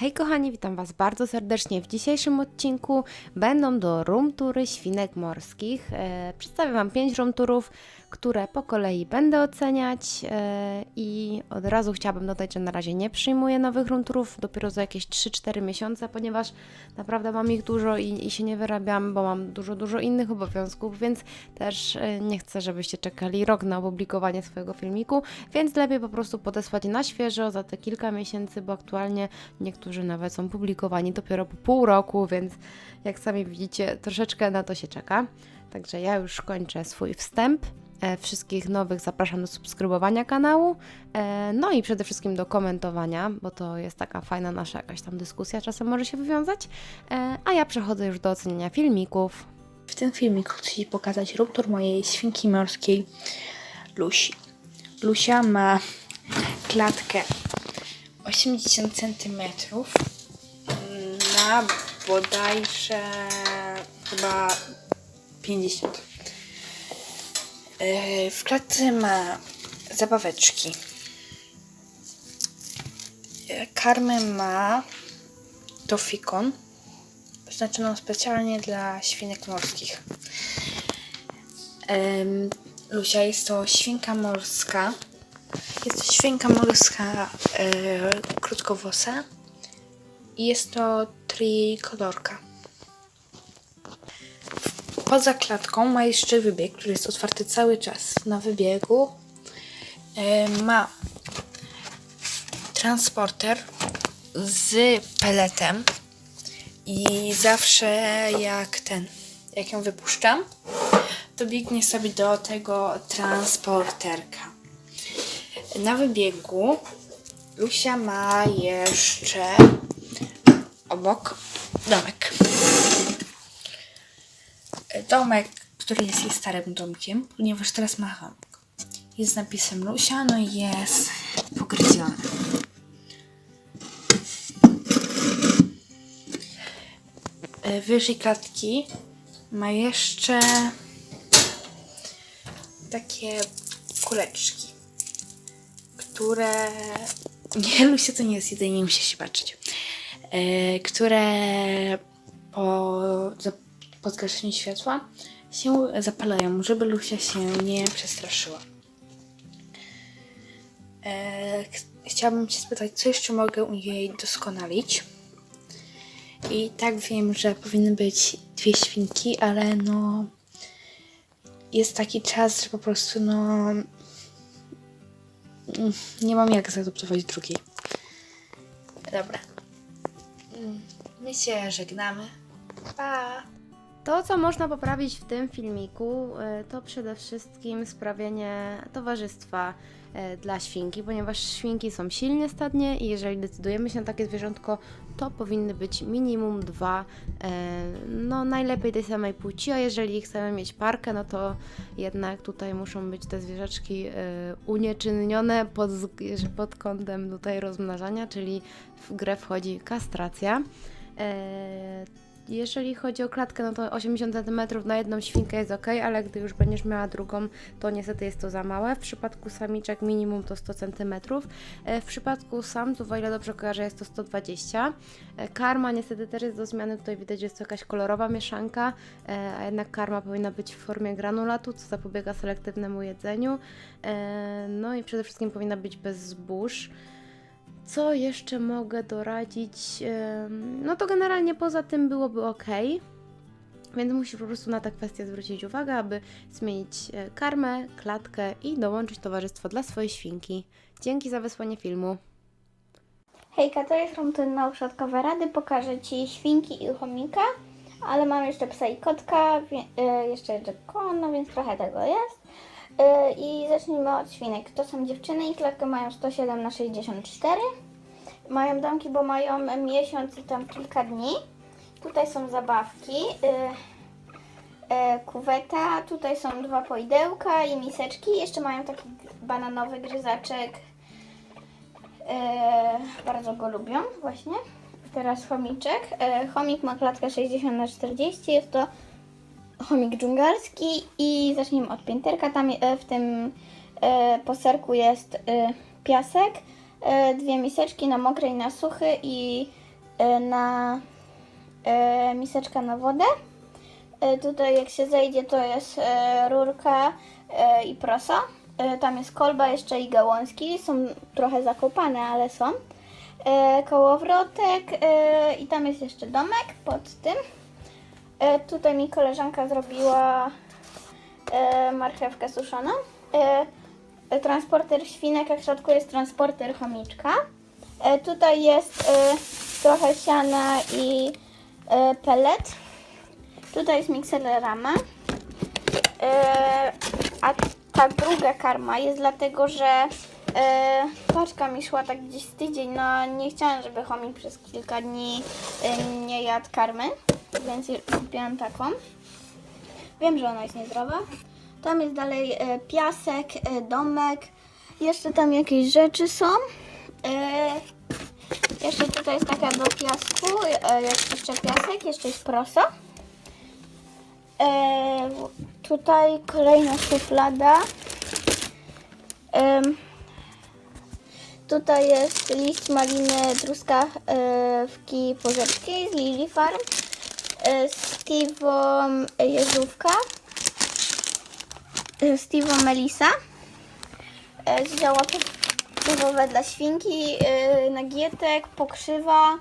Hej kochani, witam Was bardzo serdecznie. W dzisiejszym odcinku będą do room tury świnek morskich. E, przedstawię Wam 5 room turów, które po kolei będę oceniać e, i od razu chciałabym dodać, że na razie nie przyjmuję nowych room turów, dopiero za jakieś 3-4 miesiące, ponieważ naprawdę mam ich dużo i, i się nie wyrabiam, bo mam dużo, dużo innych obowiązków, więc też e, nie chcę, żebyście czekali rok na opublikowanie swojego filmiku, więc lepiej po prostu podesłać na świeżo za te kilka miesięcy, bo aktualnie niektórzy nawet są publikowani dopiero po pół roku, więc jak sami widzicie, troszeczkę na to się czeka. Także ja już kończę swój wstęp. E, Wszystkich nowych zapraszam do subskrybowania kanału, e, no i przede wszystkim do komentowania, bo to jest taka fajna nasza jakaś tam dyskusja, czasem może się wywiązać. E, A ja przechodzę już do oceniania filmików. W tym filmiku chcę Ci pokazać ruptur mojej świnki morskiej Lusi. Lusia ma klatkę 80 cm na bodajże chyba 50. Yy, W klatce ma zabaweczki. Yy, Karmę ma tofikon oznaczoną specjalnie dla świnek morskich. Lucia jest to świnka morska. Jest to świnka morska e, krótkowłosa i jest to trikolorka. Poza klatką ma jeszcze wybieg, który jest otwarty cały czas. Na wybiegu e, ma transporter z peletem i zawsze jak ten, jak ją wypuszczam, to biegnie sobie do tego transporterka. Na wybiegu Lusia ma jeszcze obok domek. Domek, który jest jej starym domkiem, ponieważ teraz ma domek. Jest napisem Lusia, no i jest pogryziony. E, wyżej klatki ma jeszcze takie kuleczki, które nie Lucia to nie jest jedynie, nie musi się patrzeć, e, które po, po światła się zapalają, żeby Lucia się nie przestraszyła. E, ch- chciałabym Cię spytać, co jeszcze mogę u niej doskonalić? I tak wiem, że powinny być dwie świnki, ale no jest taki czas, że po prostu no nie mam jak zaadoptować drugiej. Dobra. Mm, My się żegnamy. Pa! To, co można poprawić w tym filmiku, e, to przede wszystkim sprawienie towarzystwa e, dla świnki, ponieważ świnki są silnie stadnie i jeżeli decydujemy się na takie zwierzątko, to powinny być minimum dwa, e, no najlepiej tej samej płci, a jeżeli chcemy mieć parkę, no to jednak tutaj muszą być te zwierzaczki unieczynnione pod, pod kątem tutaj rozmnażania, czyli w grę wchodzi kastracja. Jeżeli chodzi o klatkę, no to 80 cm na jedną świnkę jest ok, ale gdy już będziesz miała drugą, to niestety jest to za małe. W przypadku samiczek minimum to 100 cm. E, W przypadku samców, o ile dobrze kojarzę, jest to 120. E, Karma niestety też jest do zmiany. Tutaj widać, że jest to jakaś kolorowa mieszanka, e, a jednak karma powinna być w formie granulatu, co zapobiega selektywnemu jedzeniu. No i przede wszystkim powinna być bez zbóż. Co jeszcze mogę doradzić? No to generalnie poza tym byłoby ok. Więc musisz po prostu na tę kwestię zwrócić uwagę, aby zmienić e, karmę, klatkę i dołączyć towarzystwo dla swojej świnki. Dzięki za wysłanie filmu. Hejka, to jest Romtyn uszatkowe rady. Pokażę Ci świnki i chomika, ale mam jeszcze psa i kotka, y, jeszcze Jackona, więc trochę tego jest. Y, I zacznijmy od świnek. To są dziewczyny i klatkę mają 107 na 64. Mają domki, bo mają miesiąc i tam kilka dni. Tutaj są zabawki. Y, y, kuweta, tutaj są dwa poidełka i miseczki. Jeszcze mają taki bananowy gryzaczek E, bardzo go lubią właśnie. Teraz chomiczek. E, chomik ma klatkę 60 na 40 jest to chomik dżungarski i zacznijmy od pięterka. Tam e, w tym e, poserku jest e, piasek, dwie miseczki na mokre i na suchy i na miseczka na wodę. Tutaj jak się zejdzie to jest rurka i prosa. Tam jest kolba jeszcze i gałązki. Są trochę zakopane, ale są. Kołowrotek i tam jest jeszcze domek pod tym. E, tutaj mi koleżanka zrobiła e, marchewkę suszoną. E, e, transporter świnek, a w środku jest transporter chomiczka. E, tutaj jest e, trochę siana i e, pellet. Tutaj jest mikselerama. E, a ta druga karma jest dlatego, że e, paczka mi szła tak gdzieś z tydzień. No nie chciałam, żeby chomik przez kilka dni e, nie jadł karmy, więc kupiłam taką. Wiem, że ona jest niezdrowa. Tam jest dalej e, piasek, e, domek. Jeszcze tam jakieś rzeczy są. E, jeszcze tutaj jest taka do piasku. Jest jeszcze piasek, jeszcze jest prosa. Tutaj kolejna szuflada. Tutaj jest liść maliny, truskawki, porzeczki z Lily Farm. E, Steve'o Jeżówka. E, Steve'o Melisa. E, Zdziała podstawowe dla świnki, e, nagietek, pokrzywa,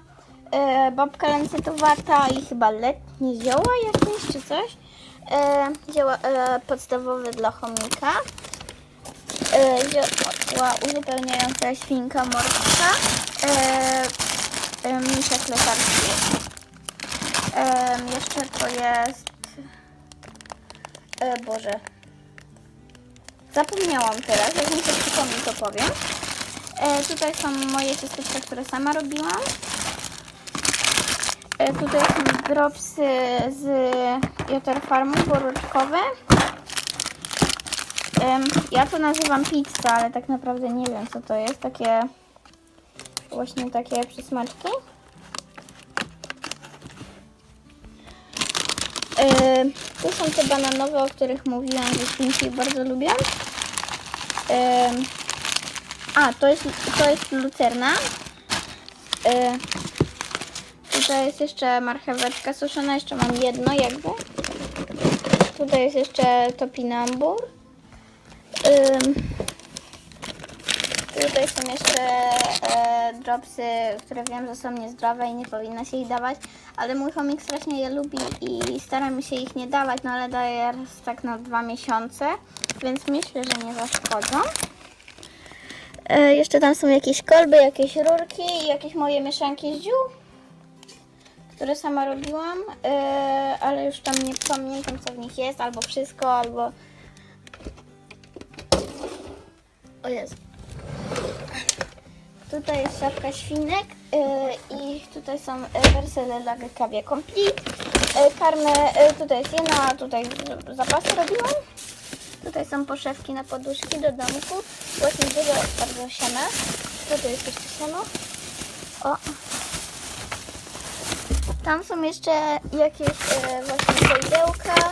e, babka lancetowata i chyba letnie zioła jakieś czy coś. E, Zioła e, podstawowe dla chomika. E, Zioła uzupełniająca świnka morska. E, e, Em, jeszcze to jest. E, Boże. Zapomniałam teraz, jak mi się przypomni, to powiem. E, tutaj są moje ciasteczka, które sama robiłam. E, tutaj są dropsy z Jotar Farmu, borówkowe. Em, ja to nazywam pizza, ale tak naprawdę nie wiem co to jest. Takie właśnie takie przysmaczki. Tu są te bananowe, o których mówiłam, że świnki bardzo lubią. Yy, a, to jest, to jest lucerna. Yy, tutaj jest jeszcze marcheweczka suszona, jeszcze mam jedno jakby. Tutaj jest jeszcze topinambur. Tutaj są jeszcze e, dropsy, które wiem, że są niezdrowe i nie powinno się ich dawać, ale mój chomik strasznie je lubi i staramy się ich nie dawać, no ale daję raz tak na dwa miesiące, więc myślę, że nie zaszkodzą. E, jeszcze tam są jakieś kolby, jakieś rurki i jakieś moje mieszanki z ziół, które sama robiłam, e, ale już tam nie pamiętam co w nich jest, albo wszystko, albo... O Jezu. Tutaj jest szafka świnek yy, i tutaj są yy, wersele dla kawie complete. Yy, karmę, tutaj jest jedna, tutaj zapasy robiłam. Tutaj są poszewki na poduszki do domku. Właśnie dużo bardzo siana. Tutaj jest jeszcze siano. O. Tam są jeszcze jakieś właśnie sejdełka,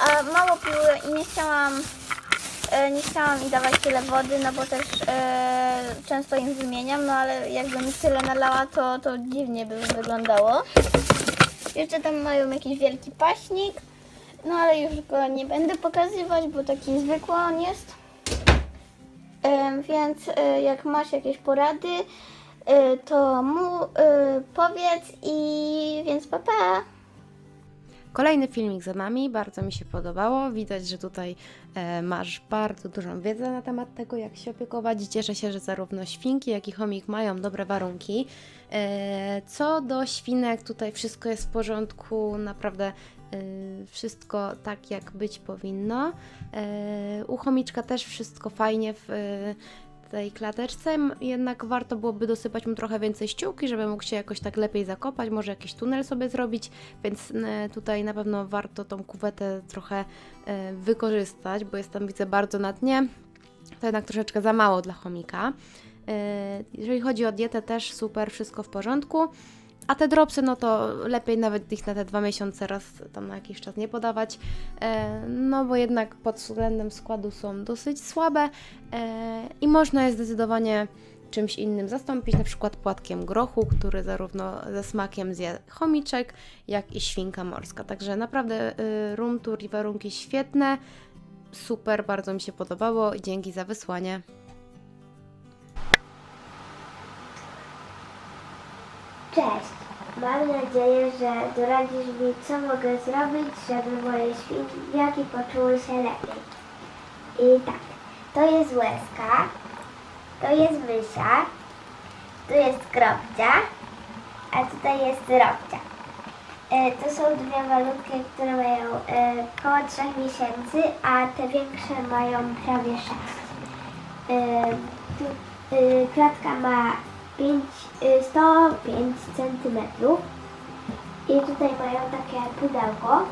a mało piły i nie chciałam nie chciałam im dawać tyle wody, no bo też e, często im wymieniam, no ale jakbym tyle nalała, to, to dziwnie by wyglądało. Jeszcze tam mają jakiś wielki paśnik, no ale już go nie będę pokazywać, bo taki zwykły on jest. E, więc e, jak masz jakieś porady, e, to mu e, powiedz i więc pa pa! Kolejny filmik za nami, bardzo mi się podobało. Widać, że tutaj e, masz bardzo dużą wiedzę na temat tego, jak się opiekować. Cieszę się, że zarówno świnki, jak i chomik mają dobre warunki. E, co do świnek, tutaj wszystko jest w porządku, naprawdę e, wszystko tak, jak być powinno. U chomiczka też wszystko fajnie w tej klateczce, jednak warto byłoby dosypać mu trochę więcej ściółki, żeby mógł się jakoś tak lepiej zakopać, może jakiś tunel sobie zrobić, więc e, tutaj na pewno warto tą kuwetę trochę e, wykorzystać, bo jest tam widzę bardzo na dnie. To jednak troszeczkę za mało dla chomika. E, Jeżeli chodzi o dietę, też super, wszystko w porządku. A te dropsy, no to lepiej nawet ich na te dwa miesiące raz tam na jakiś czas nie podawać, e, no bo jednak pod względem składu są dosyć słabe e, i można je zdecydowanie czymś innym zastąpić, na przykład płatkiem grochu, który zarówno ze smakiem zje chomiczek, jak i świnka morska. Także naprawdę y, room tour i warunki świetne, super, bardzo mi się podobało i dzięki za wysłanie. Cześć! Mam nadzieję, że doradzisz mi, co mogę zrobić, żeby moje świnki poczuły się lepiej. I tak, to jest łezka, to jest mysia, tu jest kropcia, a tutaj jest robcia. E, to są dwie malutkie, które mają e, koło 3 miesięcy, a te większe mają prawie 6. E, tu, e, klatka ma 5, y, 105 cm i tutaj mają takie pudełko,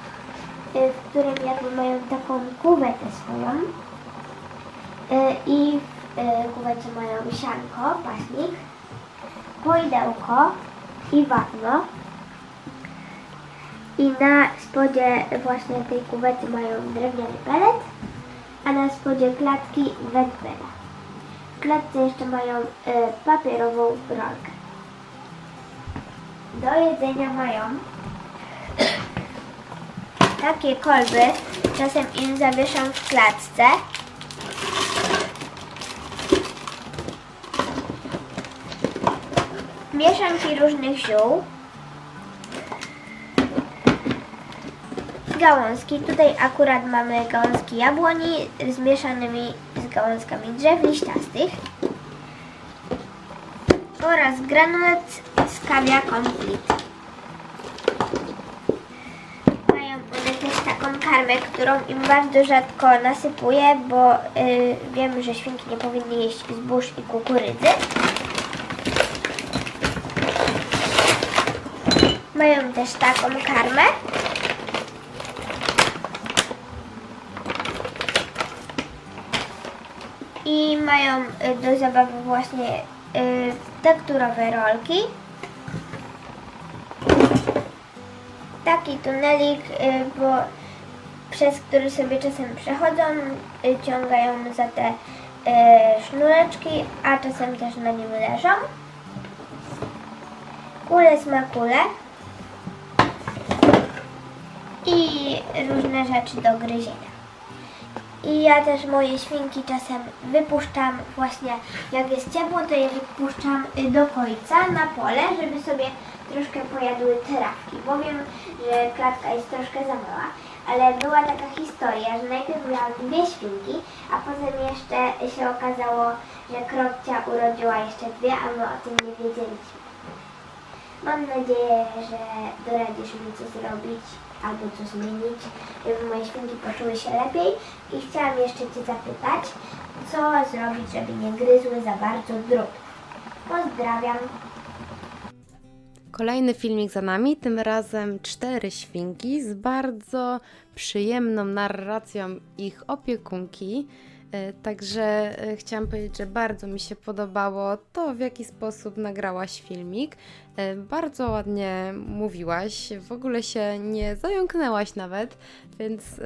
y, w którym jakby mają taką kuwetę swoją Y, i w kuwecie mają sianko, paśnik, poidełko i wapno i na spodzie właśnie tej kuwety mają drewniany pelet, a na spodzie klatki wędbera. Klatce jeszcze mają y, papierową rolkę. Do jedzenia mają takie kolby. Czasem im zawieszam w klatce. Mieszanki różnych ziół. Gałązki. Tutaj akurat mamy gałązki jabłoni zmieszanymi z gałązkami drzew liściastych oraz granat z kawia konflit. Mają one też taką karmę, którą im bardzo rzadko nasypuję, bo y, wiemy, że świnki nie powinny jeść zbóż i kukurydzy. Mają też taką karmę. I mają y, do zabawy właśnie y, tekturowe rolki. Taki tunelik, y, bo przez który sobie czasem przechodzą, ciągają za te sznureczki, a czasem też na nim leżą. Kule smakule i różne rzeczy do gryzienia. I ja też moje świnki czasem wypuszczam właśnie, jak jest ciepło, to je wypuszczam y, do końca na pole, żeby sobie troszkę pojadły trawki, bo wiem, że klatka jest troszkę za mała, ale była taka historia, że najpierw miałam dwie świnki, a potem jeszcze się okazało, że kropcia urodziła jeszcze dwie, a my o tym nie wiedzieliśmy. Mam nadzieję, że doradzisz mi co zrobić albo co zmienić, żeby moje świnki poczuły się lepiej. I chciałam jeszcze Cię zapytać, co zrobić, żeby nie gryzły za bardzo drutów. Pozdrawiam. Kolejny filmik za nami, tym razem cztery świnki z bardzo przyjemną narracją ich opiekunki. E, Także e, chciałam powiedzieć, że bardzo mi się podobało to, w jaki sposób nagrałaś filmik. E, Bardzo ładnie mówiłaś, w ogóle się nie zająknęłaś nawet, więc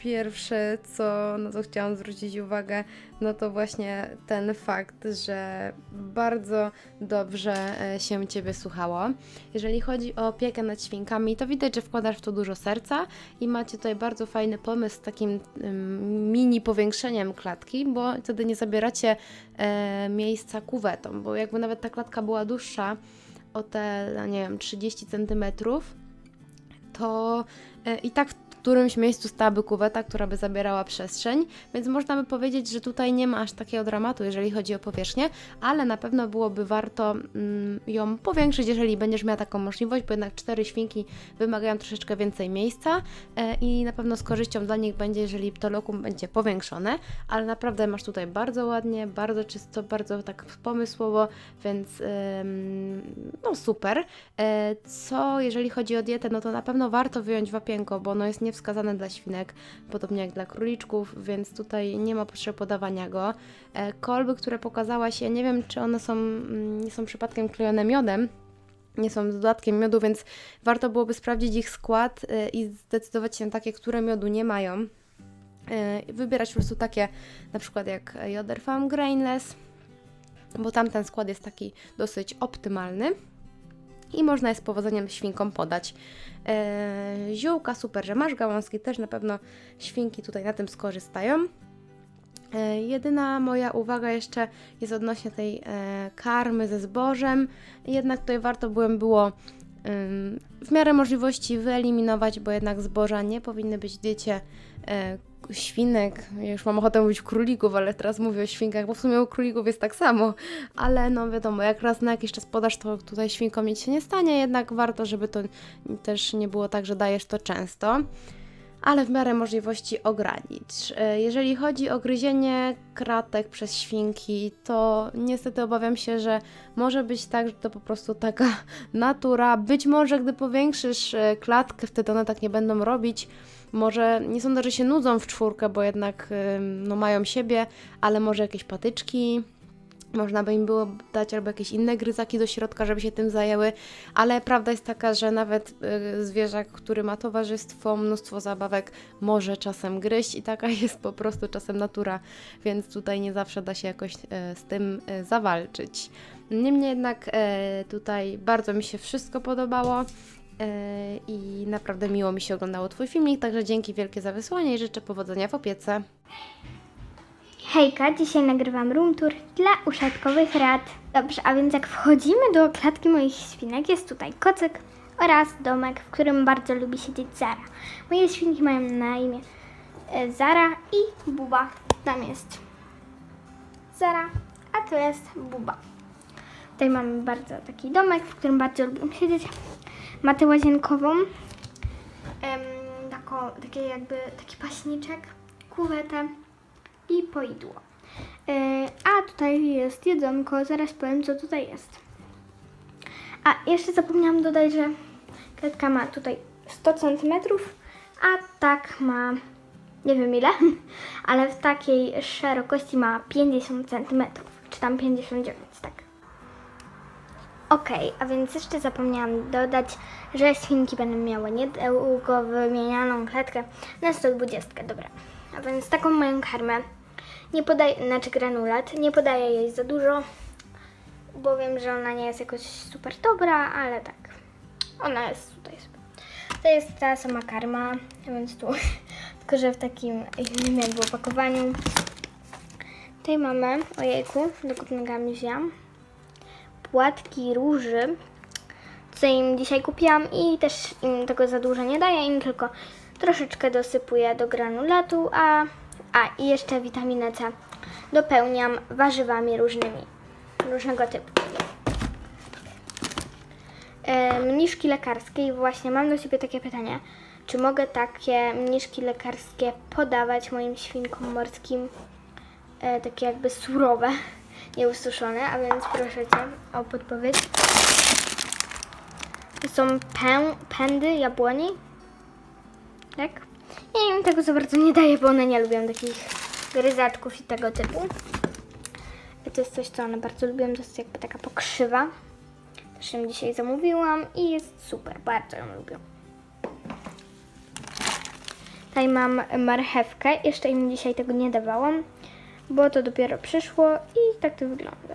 pierwsze, co, na co chciałam zwrócić uwagę, no to właśnie ten fakt, że bardzo dobrze e, się Ciebie słuchało. Jeżeli chodzi o opiekę nad świnkami, to widać, że wkładasz w to dużo serca i macie tutaj bardzo fajny pomysł z takim mini powiększeniem klatki, bo wtedy nie zabieracie e, miejsca kuwetą, bo jakby nawet ta klatka była dłuższa o te, no nie wiem, 30 cm, to e, i tak którymś miejscu stałaby kuweta, która by zabierała przestrzeń, więc można by powiedzieć, że tutaj nie ma aż takiego dramatu, jeżeli chodzi o powierzchnię, ale na pewno byłoby warto mm, ją powiększyć, jeżeli będziesz miała taką możliwość, bo jednak cztery świnki wymagają troszeczkę więcej miejsca e, i na pewno z korzyścią dla nich będzie, jeżeli to lokum będzie powiększone, ale naprawdę masz tutaj bardzo ładnie, bardzo czysto, bardzo tak pomysłowo, więc ym, no super. E, Co jeżeli chodzi o dietę, no to na pewno warto wyjąć wapienko, bo ono jest niewskazane dla świnek, podobnie jak dla króliczków, więc tutaj nie ma potrzeby podawania go. E, Kolby, które pokazałaś, ja nie wiem, czy one są, mm, nie są przypadkiem klejone miodem, nie są z dodatkiem miodu, więc warto byłoby sprawdzić ich skład e, i zdecydować się na takie, które miodu nie mają. E, Wybierać po prostu takie, na przykład jak Joder Farm Grainless, bo tamten skład jest taki dosyć optymalny i można je z powodzeniem świnkom podać. E, ziółka, super, że masz gałązki, też na pewno świnki tutaj na tym skorzystają. E, Jedyna moja uwaga jeszcze jest odnośnie tej e, karmy ze zbożem. Jednak tutaj warto byłem było w miarę możliwości wyeliminować, bo jednak zboża nie powinny być w diecie e, świnek. Ja już mam ochotę mówić królików, ale teraz mówię o świnkach, bo w sumie u królików jest tak samo. Ale no wiadomo, jak raz na jakiś czas podasz, to tutaj świnkom nic się nie stanie, jednak warto, żeby to też nie było tak, że dajesz to często ale w miarę możliwości ogranicz. E, Jeżeli chodzi o gryzienie kratek przez świnki, to niestety obawiam się, że może być tak, że to po prostu taka natura. Być może, gdy powiększysz e, klatkę, wtedy one tak nie będą robić. Może nie sądzę, że się nudzą w czwórkę, bo jednak no, mają siebie, ale może jakieś patyczki, można by im było dać albo jakieś inne gryzaki do środka, żeby się tym zajęły, ale prawda jest taka, że nawet y, zwierzak, który ma towarzystwo, mnóstwo zabawek, może czasem gryźć i taka jest po prostu czasem natura, więc tutaj nie zawsze da się jakoś y, z tym y, zawalczyć. Niemniej jednak tutaj bardzo mi się wszystko podobało. I naprawdę miło mi się oglądało Twój filmik, także dzięki wielkie za wysłanie i życzę powodzenia w opiece. Hejka, dzisiaj nagrywam room tour dla uszatkowych rad. Dobrze, a więc jak wchodzimy do klatki moich świnek, jest tutaj kocyk oraz domek, w którym bardzo lubi siedzieć Zara. Moje świnki mają na imię e, Zara i Buba. Tam jest Zara, a tu jest Buba. Tutaj mamy bardzo taki domek, w którym bardzo lubią siedzieć. Matę łazienkową, em, taką, takie jakby taki paśniczek, kuwetę i poidło. Yy, a tutaj jest jedzonko, zaraz powiem co tutaj jest. A jeszcze zapomniałam dodać, że klatka ma tutaj 100 cm, a tak ma nie wiem ile, ale w takiej szerokości ma 50 cm, czy tam 59, tak. Okej, a więc jeszcze zapomniałam dodać, że świnki będą miały niedługo wymienianą klatkę na 120, dobra. A więc taką moją karmę nie podaję, znaczy granulat, nie podaję jej za dużo, bo wiem, że ona nie jest jakoś super dobra, ale tak, ona jest tutaj sobie. To jest ta sama karma, więc tu, tylko że w takim innym jakby opakowaniu. Tutaj mamy, ojejku, dokąd nogami wzięłam, płatki róży, co im dzisiaj kupiłam i też im tego za dużo nie daję, im tylko troszeczkę dosypuję do granulatu, a, a i jeszcze witaminę C dopełniam warzywami różnymi, różnego typu. Mniszki lekarskie i właśnie mam do Ciebie takie pytanie. Czy mogę takie mniszki lekarskie podawać moim świnkom morskim, e, takie jakby surowe, nieususzone, a więc proszę Cię o podpowiedź. To są pę, pędy jabłoni, tak? Ja im tego za bardzo nie daję, bo one nie lubią takich gryzaczków i tego typu. To jest coś, co one bardzo lubią, to jest jakby taka pokrzywa. Też ją dzisiaj zamówiłam i jest super, bardzo ją lubią. Tutaj mam marchewkę, jeszcze im dzisiaj tego nie dawałam, bo to dopiero przyszło i tak to wygląda.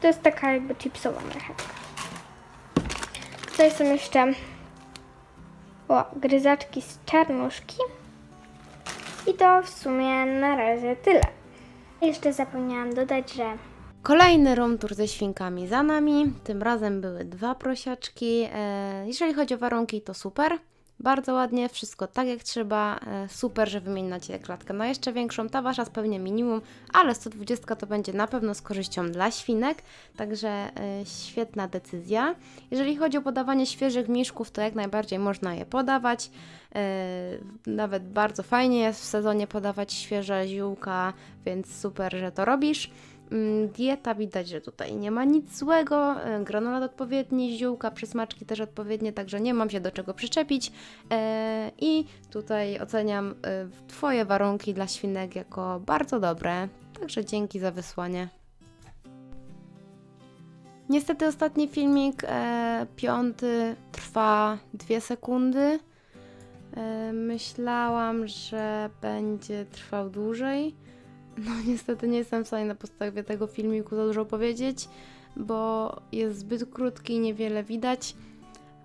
To jest taka jakby chipsowa marchewka. Tutaj są jeszcze o, gryzaczki z czarnuszki. I to w sumie na razie tyle. Jeszcze zapomniałam dodać, że Kolejny room tour ze świnkami za nami. Tym razem były dwa prosiaczki. E, jeżeli chodzi o warunki, to super. Bardzo ładnie, wszystko tak jak trzeba. E, super, że wymieniacie klatkę na jeszcze większą. Ta wasza spełnia minimum, ale 120 to będzie na pewno z korzyścią dla świnek, także e, świetna decyzja. Jeżeli chodzi o podawanie świeżych miszków, to jak najbardziej można je podawać. E, nawet bardzo fajnie jest w sezonie podawać świeże ziółka, więc super, że to robisz. Mm, Dieta widać, że tutaj nie ma nic złego, e, granulat odpowiedni, ziółka, przysmaczki też odpowiednie, także nie mam się do czego przyczepić. E, I tutaj oceniam e, Twoje warunki dla świnek jako bardzo dobre, także dzięki za wysłanie. Niestety ostatni filmik, e, piąty, trwa dwie sekundy. E, myślałam, że będzie trwał dłużej. No niestety nie jestem w stanie na podstawie tego filmiku za dużo powiedzieć, bo jest zbyt krótki i niewiele widać.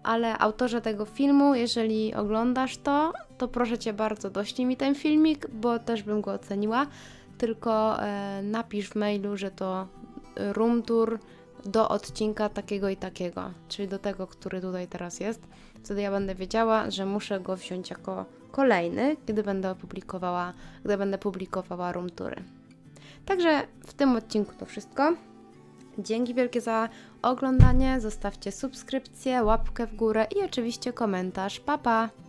Ale autorze tego filmu, jeżeli oglądasz to, to proszę Cię bardzo, doślij mi ten filmik, bo też bym go oceniła. Tylko e, napisz w mailu, że to room tour do odcinka takiego i takiego, czyli do tego, który tutaj teraz jest. Wtedy ja będę wiedziała, że muszę go wziąć jako kolejny, gdy będę opublikowała, gdy będę publikowała room toury. Także w tym odcinku to wszystko. Dzięki wielkie za oglądanie. Zostawcie subskrypcję, łapkę w górę i oczywiście komentarz. Pa pa!